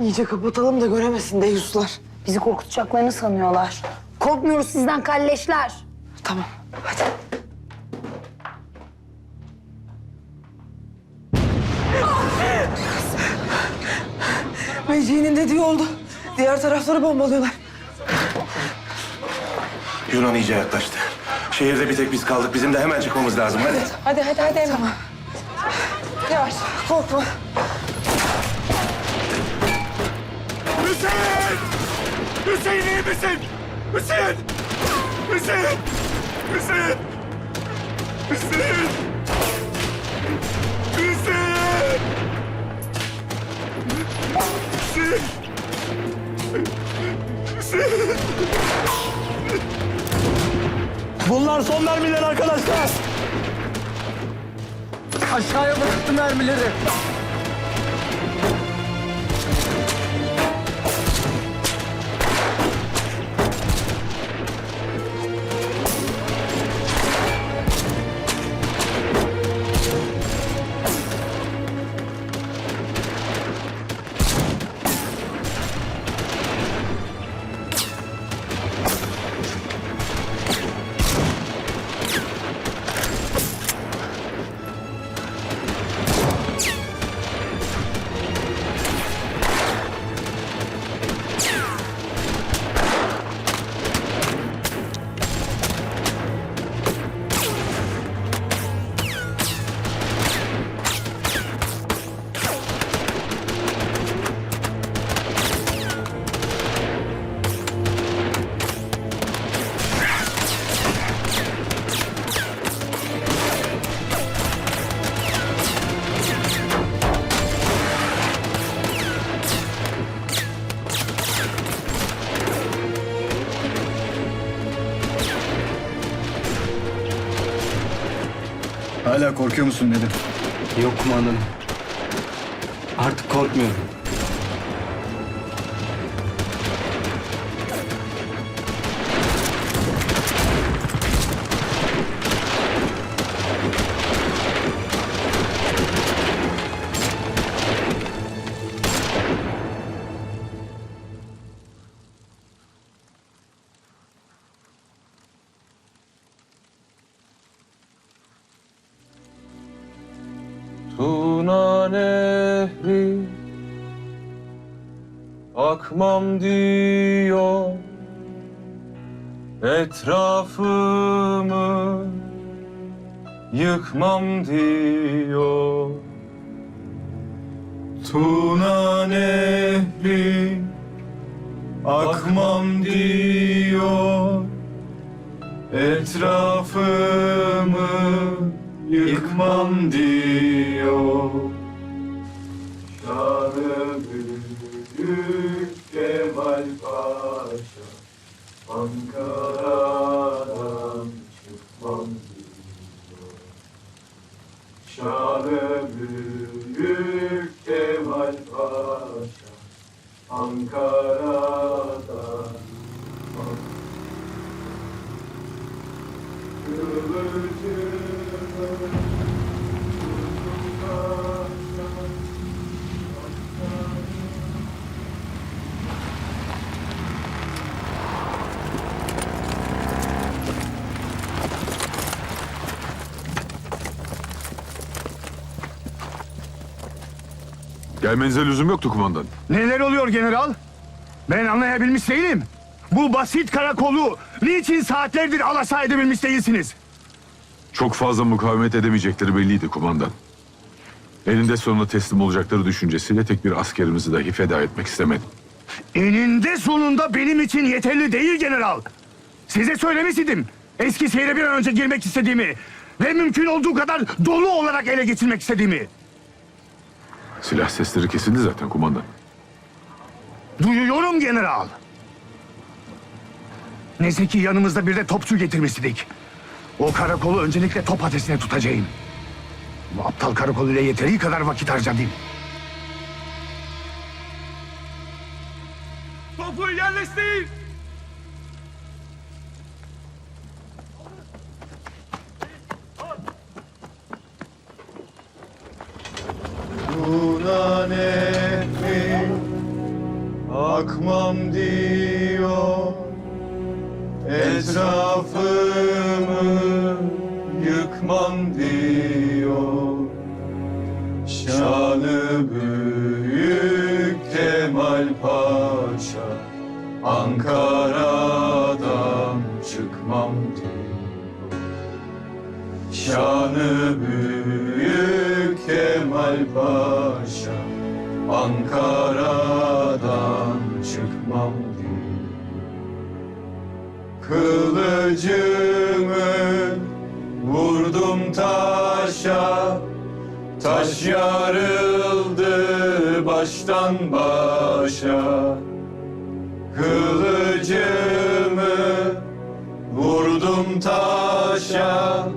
İyice kapatalım da göremesin deyuslar. Bizi korkutacaklarını sanıyorlar. Korkmuyoruz sizden kalleşler. Tamam hadi. Meci'nin dediği oldu. Diğer tarafları bombalıyorlar. Yunan iyice yaklaştı. Şehirde bir tek biz kaldık. Bizim de hemen çıkmamız lazım. Hadi. Hadi hadi hadi Emre. Tamam. Yavaş korkma. Hüseyin! Hüseyin iyi misin? Hüseyin! Hüseyin! Hüseyin! Hüseyin! Hüseyin! Hüseyin! Hüseyin! Bunlar son mermiler arkadaşlar. Aşağıya bıraktım mermileri. Hala korkuyor musun Nedim? Yok kumandanım. Artık korkmuyorum. Tuna nehri akmam diyor. Etrafımı yıkmam diyor. Tuna nehri akmam diyor. Etrafımı yıkmam diyor Ankara'dan çıkmam diyor Şanı büyük Kemal Paşa Ankara'dan Gelmenize lüzum yoktu kumandan. Neler oluyor general? Ben anlayabilmiş değilim. Bu basit karakolu niçin saatlerdir alasa edebilmiş değilsiniz? Çok fazla mukavemet edemeyecekleri belliydi kumandan. Eninde sonunda teslim olacakları düşüncesiyle tek bir askerimizi dahi feda etmek istemedim. Eninde sonunda benim için yeterli değil general. Size söylemiştim. Eski şehre bir an önce girmek istediğimi ve mümkün olduğu kadar dolu olarak ele geçirmek istediğimi. Silah sesleri kesildi zaten kumandan. Duyuyorum general. Neyse ki yanımızda bir de topçu getirmiştik. O karakolu öncelikle top ateşine tutacağım. Bu aptal karakol ile yeteri kadar vakit harcadım. Topu yerleştir! Yıkmam diyor. Şanı büyük Kemal Paşa Ankara'dan çıkmam diyor. Şanı büyük Kemal Paşa Ankara'dan çıkmam diyor. Kılıcımı vurdum taşa Taş yarıldı baştan başa. Kılıcımı vurdum taşa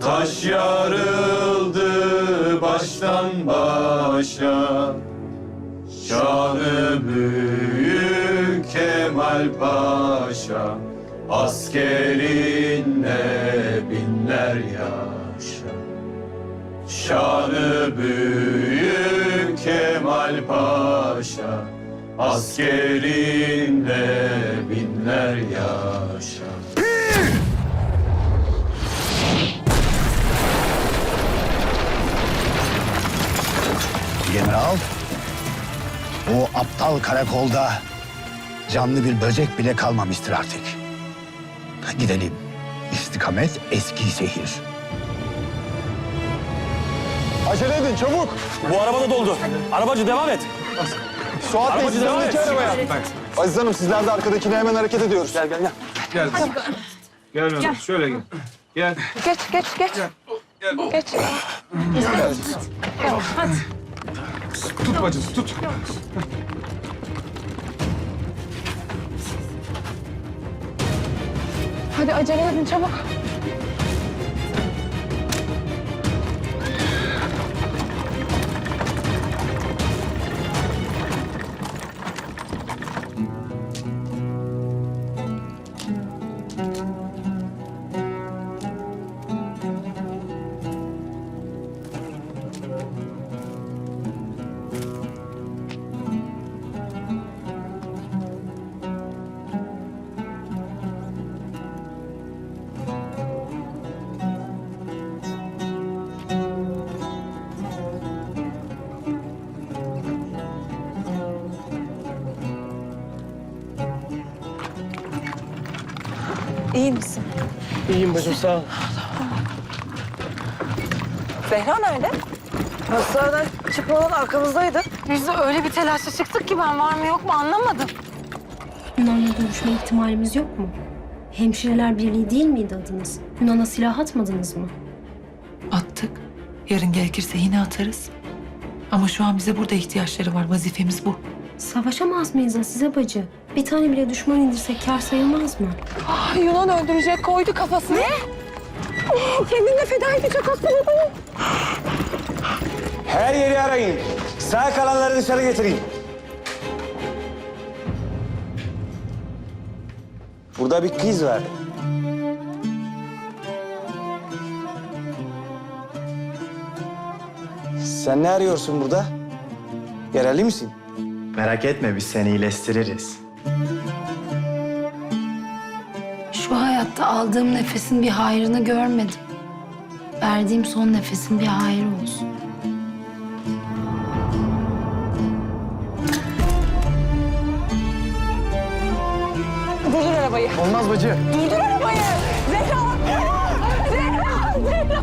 Taş yarıldı baştan başa. Şanı büyük Kemal Paşa Askerinle binler yaşa Şanı büyük Kemal Paşa Askerinle binler yaşa General, o aptal karakolda canlı bir böcek bile kalmamıştır artık. Gidelim. İstikamet eski şehir. Acele edin çabuk. Bu araba da doldu. Arabacı devam et. Suat Bey Arabacı siz devam öndeki et. arabaya. Aziz Hanım sizler de arkadakine hemen hareket ediyoruz. Gel gel gel. Gel Mehmet şöyle gel. Gel. Geç geç geç. Geç. Tut bacısı tut. Hadi acele edin çabuk. İyi misin? İyiyim bacım sağ ol. Zehra nerede? Hastaneden çıkmadan arkamızdaydı. Biz de öyle bir telaşla çıktık ki ben var mı yok mu anlamadım. Yunan'la görüşme ihtimalimiz yok mu? Hemşireler Birliği değil miydi adınız? Yunan'a silah atmadınız mı? Attık. Yarın gerekirse yine atarız. Ama şu an bize burada ihtiyaçları var. Vazifemiz bu. Savaşamaz mıyız Azize bacı? Bir tane bile düşman indirsek kar sayılmaz mı? Ah, Yunan öldürecek koydu kafasına. Ne? Oh, kendini de feda edecek aslında. Her yeri arayın. Sağ kalanları dışarı getirin. Burada bir kız var. Sen ne arıyorsun burada? Yereli misin? Merak etme biz seni iyileştiririz. Şu hayatta aldığım nefesin bir hayrını görmedim. Verdiğim son nefesin bir hayrı olsun. Durdur arabayı. Olmaz bacı. Durdur arabayı. Zehra. Zehra. Zehra. Zehra.